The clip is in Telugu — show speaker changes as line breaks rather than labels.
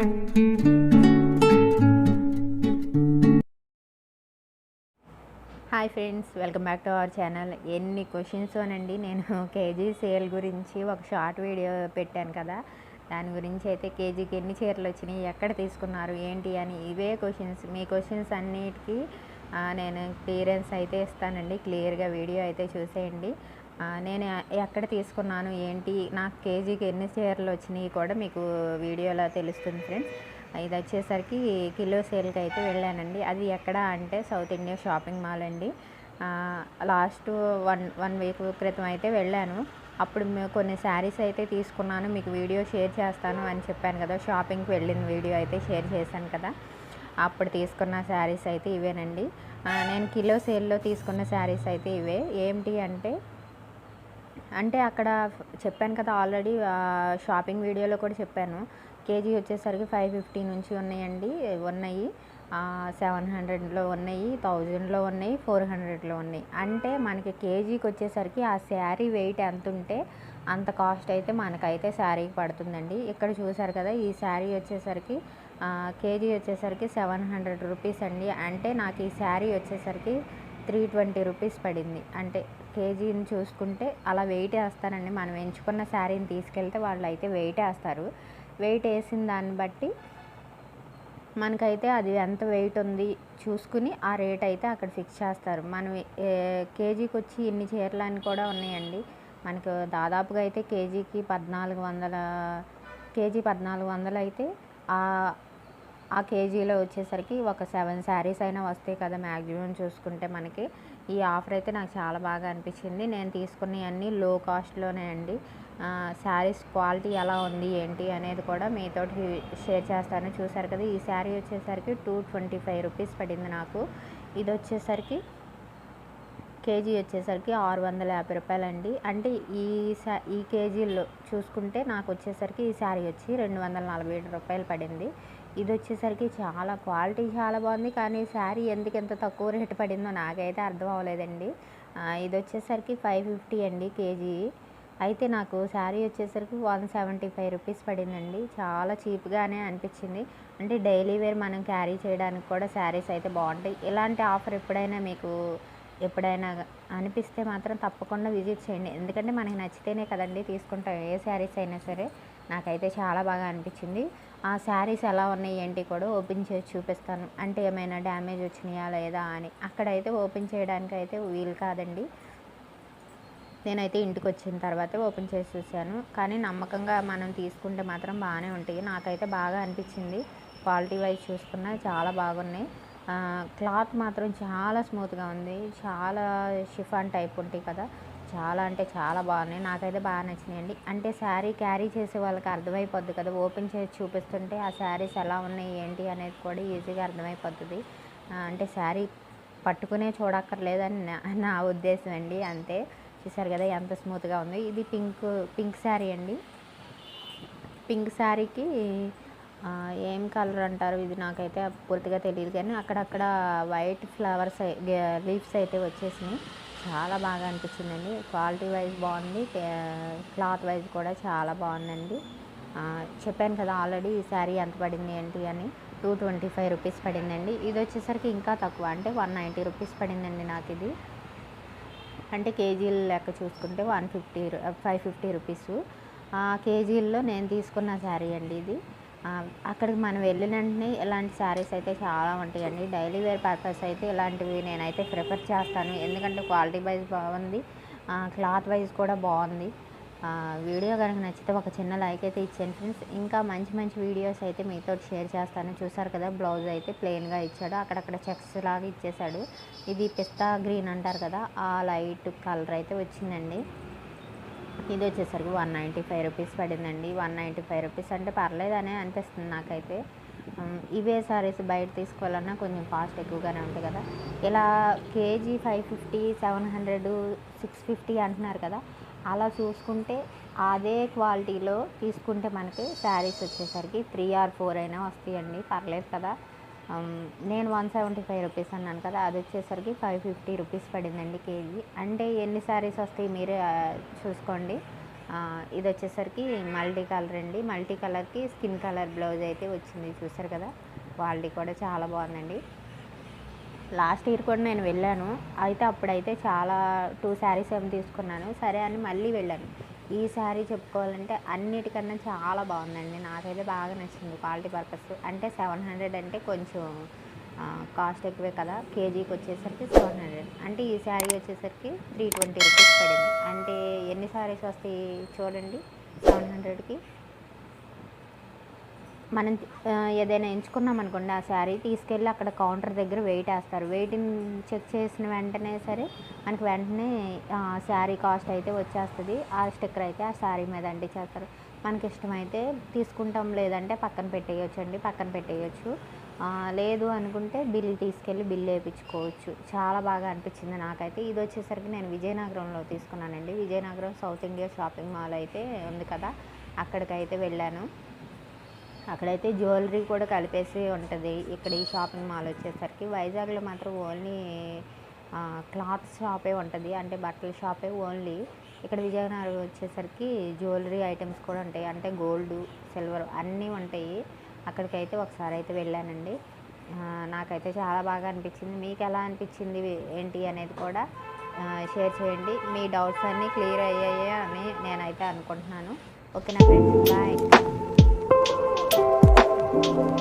Hi friends welcome back to our channel. ఎన్ని క్వశ్చన్స్ అనండి నేను కేజీ సేల్ గురించి ఒక షార్ట్ వీడియో పెట్టాను కదా. దాని గురించి అయితే కేజీకి ఎన్ని చీరలు వచ్చినాయి ఎక్కడ తీసుకున్నారు ఏంటి అని ఇవే క్వశ్చన్స్. మీ క్వశ్చన్స్ అన్నిటికీ నేను క్లియరెన్స్ అయితే ఇస్తానండి. క్లియర్గా వీడియో అయితే చూసేయండి. నేను ఎక్కడ తీసుకున్నాను ఏంటి నాకు కేజీకి ఎన్ని చీరలు వచ్చినాయి కూడా మీకు వీడియోలో తెలుస్తుంది ఫ్రెండ్స్. ఇది వచ్చేసరికి కిలో సేల్కి అయితే వెళ్ళానండి. అది ఎక్కడ అంటే సౌత్ ఇండియా షాపింగ్ మాల్ అండి. లాస్ట్ వన్ వన్ వీక్ క్రితం అయితే వెళ్ళాను. అప్పుడు కొన్ని శారీస్ అయితే తీసుకున్నాను మీకు వీడియో షేర్ చేస్తాను అని చెప్పాను కదా షాపింగ్కి వెళ్ళిన వీడియో అయితే షేర్ చేశాను కదా. అప్పుడు తీసుకున్న శారీస్ అయితే ఇవేనండి. నేను కిలో సేల్లో తీసుకున్న శారీస్ అయితే ఇవే. ఏంటి అంటే అంటే అక్కడ చెప్పాను కదా ఆల్రెడీ షాపింగ్ వీడియోలో కూడా చెప్పాను. కేజీ వచ్చేసరికి ఫైవ్ ఫిఫ్టీ నుంచి ఉన్నాయండి ఉన్నాయి. సెవెన్ హండ్రెడ్లో ఉన్నాయి థౌజండ్లో ఉన్నాయి ఫోర్ హండ్రెడ్లో ఉన్నాయి. అంటే మనకి కేజీకి వచ్చేసరికి ఆ శారీ వెయిట్ ఎంత ఉంటే అంత కాస్ట్ అయితే మనకైతే శారీకి పడుతుందండి. ఇక్కడ చూసారు కదా ఈ శారీ వచ్చేసరికి కేజీ వచ్చేసరికి సెవెన్ హండ్రెడ్ రూపీస్ అండి. అంటే నాకు ఈ శారీ వచ్చేసరికి త్రీ ట్వంటీ రూపీస్ పడింది. అంటే కేజీని చూసుకుంటే అలా వెయిట్ వేస్తారండి మనం ఎంచుకున్న శారీని తీసుకెళ్తే వాళ్ళు అయితే వెయిట్ వేస్తారు. వెయిట్ వేసిన దాన్ని బట్టి మనకైతే అది ఎంత వెయిట్ ఉంది చూసుకుని ఆ రేట్ అయితే అక్కడ ఫిక్స్ చేస్తారు. మనం కేజీకి వచ్చి ఇన్ని చీరలు అని కూడా ఉన్నాయండి. మనకు దాదాపుగా అయితే కేజీకి పద్నాలుగు వందల కేజీ పద్నాలుగు వందలు అయితే ఆ కేజీలో వచ్చేసరికి ఒక సెవెన్ శారీస్ అయినా వస్తాయి కదా మ్యాక్సిమం చూసుకుంటే మనకి. ఈ ఆఫర్ అయితే నాకు చాలా బాగా అనిపించింది. నేను తీసుకున్నవన్నీ లో కాస్ట్లోనే అండి. శారీస్ క్వాలిటీ ఎలా ఉంది ఏంటి అనేది కూడా మీతోటి షేర్ చేస్తాను. చూసారు కదా ఈ శారీ వచ్చేసరికి టూ ట్వంటీ ఫైవ్ రూపీస్ పడింది నాకు. ఇది వచ్చేసరికి కేజీ వచ్చేసరికి ఆరు వందల యాభై రూపాయలండి. అంటే ఈ సా ఈ కేజీలో చూసుకుంటే నాకు వచ్చేసరికి ఈ శారీ వచ్చి రెండు వందల నలభై ఏడు రూపాయలు పడింది. ఇది వచ్చేసరికి చాలా క్వాలిటీ చాలా బాగుంది. కానీ శారీ ఎందుకు ఎంత తక్కువ రేటు పడిందో నాకైతే అర్థం అవ్వలేదండి. ఇది వచ్చేసరికి ఫైవ్ ఫిఫ్టీ అండి కేజీ. అయితే నాకు శారీ వచ్చేసరికి వన్ సెవెంటీ ఫైవ్ రూపీస్ పడిందండి. చాలా చీప్గానే అనిపించింది. అంటే డైలీ వేర్ మనం క్యారీ చేయడానికి కూడా శారీస్ అయితే బాగుంటాయి. ఇలాంటి ఆఫర్ ఎప్పుడైనా మీకు ఎప్పుడైనా అనిపిస్తే మాత్రం తప్పకుండా విజిట్ చేయండి. ఎందుకంటే మనకి నచ్చితేనే కదండి తీసుకుంటాం. ఏ శారీస్ అయినా సరే నాకైతే చాలా బాగా అనిపించింది. ఆ శారీస్ ఎలా ఉన్నాయి ఏంటి కూడా ఓపెన్ చేసి చూపిస్తాను. అంటే ఏమైనా డ్యామేజ్ వచ్చినాయా లేదా అని. అక్కడైతే ఓపెన్ చేయడానికి అయితే వీలు కాదండి. నేనైతే ఇంటికి వచ్చిన తర్వాత ఓపెన్ చేసి చూశాను. కానీ నమ్మకంగా మనం తీసుకుంటే మాత్రం బాగానే ఉంటాయి. నాకైతే బాగా అనిపించింది. క్వాలిటీ వైజ్ చూసుకున్నా చాలా బాగున్నాయి. క్లాత్ మాత్రం చాలా స్మూత్గా ఉంది. చాలా షిఫాన్ టైప్ ఉంటాయి కదా. చాలా అంటే చాలా బాగున్నాయి. నాకైతే బాగా నచ్చినాయండి. అంటే శారీ క్యారీ చేసే వాళ్ళకి అర్థమైపోద్ది కదా. ఓపెన్ చేసి చూపిస్తుంటే ఆ శారీస్ ఎలా ఉన్నాయి ఏంటి అనేది కూడా ఈజీగా అర్థమైపోతుంది అంటే శారీ పట్టుకునే చూడక్కర్లేదని నా ఉద్దేశం అండి. అంతే. చూసారు కదా ఎంత స్మూత్గా ఉంది. ఇది పింక్ పింక్ శారీ అండి. పింక్ శారీకి ఏం కలర్ అంటారు? ఇది నాకైతే పూర్తిగా తెలియదు కానీ అక్కడక్కడ వైట్ ఫ్లవర్స్ లీవ్స్ అయితే వచ్చేసినాయి. చాలా బాగా అనిపించిందండి. క్వాలిటీ వైజ్ బాగుంది. క్లాత్ వైజ్ కూడా చాలా బాగుందండి. చెప్పాను కదా ఆల్రెడీ ఈ శారీ ఎంత పడింది ఏంటి అని. టూ ట్వంటీ ఫైవ్ రూపీస్ పడిందండి. ఇది వచ్చేసరికి ఇంకా తక్కువ. అంటే వన్ నైంటీ రూపీస్ పడిందండి నాకు ఇది. అంటే కేజీల లెక్క చూసుకుంటే one fifty five fifty rupees. కేజీల్లో నేను తీసుకున్న శారీ అండి ఇది. అక్కడికి మనం వెళ్ళిన వెంటనే ఇలాంటి శారీస్ అయితే చాలా ఉంటాయండి. డైలీ వేర్ పర్పస్ అయితే ఇలాంటివి నేనైతే ప్రిఫర్ చేస్తాను. ఎందుకంటే క్వాలిటీ వైజ్ బాగుంది. క్లాత్ వైజ్ కూడా బాగుంది. వీడియో కనుక నచ్చితే ఒక చిన్న లైక్ అయితే ఇచ్చాను ఫ్రెండ్స్ ఇంకా మంచి మంచి వీడియోస్ అయితే మీతో షేర్ చేస్తాను. చూసారు కదా బ్లౌజ్ అయితే ప్లెయిన్గా ఇచ్చాడు. అక్కడక్కడ చెక్స్ లాగా ఇచ్చేసాడు ఇది పిస్తా గ్రీన్ అంటారు కదా ఆ లైట్ కలర్ అయితే వచ్చిందండి. ఇది వచ్చేసరికి వన్ నైంటీ ఫైవ్ రూపీస్ పడిందండి. వన్ నైంటీ ఫైవ్ రూపీస్ అంటే పర్లేదనే అనిపిస్తుంది నాకైతే. ఇవే సారీస్ బయట తీసుకోవాలన్నా కొంచెం కాస్ట్ ఎక్కువగానే ఉంటుంది కదా. ఇలా KG five fifty seven hundred six fifty అంటున్నారు కదా. అలా చూసుకుంటే అదే క్వాలిటీలో తీసుకుంటే మనకి శారీస్ వచ్చేసరికి త్రీ ఆర్ ఫోర్ అయినా వస్తాయండి. పర్లేదు కదా. నేను వన్ సెవెంటీ ఫైవ్ రూపీస్ అన్నాను కదా అది వచ్చేసరికి ఫైవ్ ఫిఫ్టీ రూపీస్ పడిందండి కేజీ. అంటే ఎన్ని శారీస్ వస్తాయి మీరే చూసుకోండి. ఇది వచ్చేసరికి మల్టీ కలర్ అండి. మల్టీ కలర్కి స్కిన్ కలర్ బ్లౌజ్ అయితే వచ్చింది చూసారు కదా? క్వాలిటీ కూడా చాలా బాగుందండి. లాస్ట్ ఇయర్ కూడా నేను వెళ్ళాను. అయితే అప్పుడైతే చాలా టూ శారీస్ ఏమి తీసుకున్నాను. సరే అని మళ్ళీ వెళ్ళాను. ఈ శారీ చెప్పుకోవాలంటే అన్నిటికన్నా చాలా బాగుందండి. నాకైతే బాగా నచ్చింది క్వాలిటీ పర్పస్. అంటే సెవెన్ హండ్రెడ్ అంటే కొంచెం కాస్ట్ ఎక్కువే కదా. కేజీకి వచ్చేసరికి సెవెన్ హండ్రెడ్. అంటే ఈ శారీ వచ్చేసరికి త్రీ ట్వంటీ రూపీస్ పడింది. అంటే ఎన్ని శారీస్ వస్తాయి చూడండి. సెవెన్ హండ్రెడ్కి. మనం ఏదైనా ఎంచుకున్నాం అనుకోండి ఆ శారీ తీసుకెళ్ళి అక్కడ కౌంటర్ దగ్గర వెయిట్ వేస్తారు. వెయిటింగ్ చెక్ చేసిన వెంటనే సరే మనకి వెంటనే శారీ కాస్ట్ అయితే వచ్చేస్తుంది. ఆ స్టిక్కర్ అయితే ఆ శారీ మీద అంటించేస్తారు. మనకి ఇష్టమైతే తీసుకుంటాం లేదంటే పక్కన పెట్టేయచ్చు అండి పక్కన పెట్టేయచ్చు. లేదు అనుకుంటే బిల్ తీసుకెళ్ళి బిల్ వేయించుకోవచ్చు. చాలా బాగా అనిపించింది నాకైతే. ఇది వచ్చేసరికి నేను విజయనగరంలో తీసుకున్నానండి. Vizianagaram South India shopping mall అయితే ఉంది కదా అక్కడికైతే వెళ్ళాను. అక్కడైతే జ్యువెలరీ కూడా కలిపేసి ఉంటుంది. ఇక్కడ ఈ షాపింగ్ మాల్ వచ్చేసరికి. వైజాగ్లో మాత్రం ఓన్లీ క్లాత్ షాపే ఉంటుంది. అంటే బట్టల షాపే ఓన్లీ. ఇక్కడ విజయనగరం వచ్చేసరికి జ్యువెలరీ ఐటమ్స్ కూడా ఉంటాయి. అంటే గోల్డ్ సిల్వర్ అన్నీ ఉంటాయి. అక్కడికైతే ఒకసారి అయితే వెళ్ళానండి నాకైతే చాలా బాగా అనిపించింది. మీకు ఎలా అనిపించింది ఏంటి అనేది కూడా షేర్ చేయండి. మీ డౌట్స్ అన్నీ క్లియర్ అయ్యాయి అని నేనైతే అనుకుంటున్నాను. ఓకేనా ఫ్రెండ్స్? బాయ్. thank you